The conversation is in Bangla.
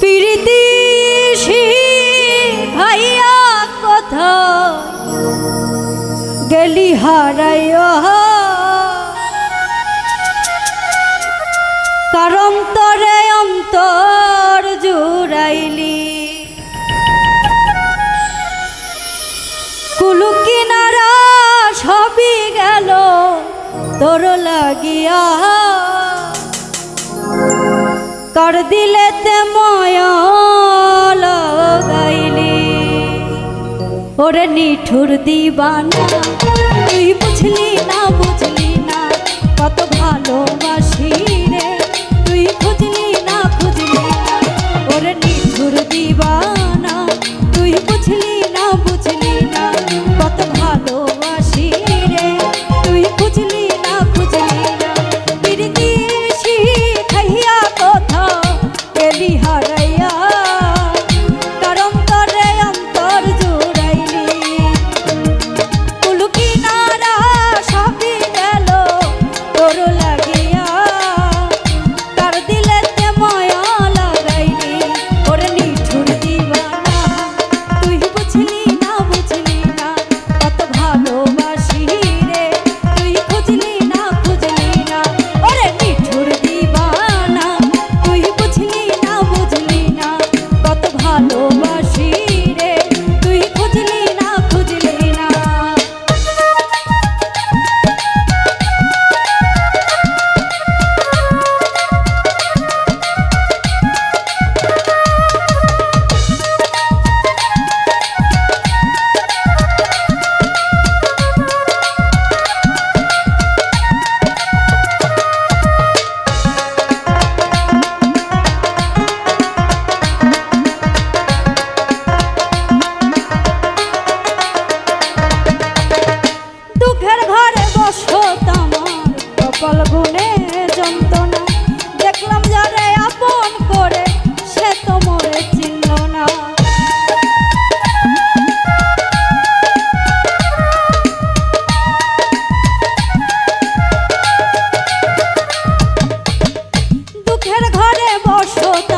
প্রীতি ভাইয়া কথা গেলি হারাইয়া। কারণ তরে অন্তর জুড়াইলি। কুলুকিনারা সবই গেল তোর লাগিয়া। তোর দিলেতে ময় গাইলি। ওরে নিঠুর দিবানা তুই বুঝলি না বুঝলি না কত ঘরে বসতা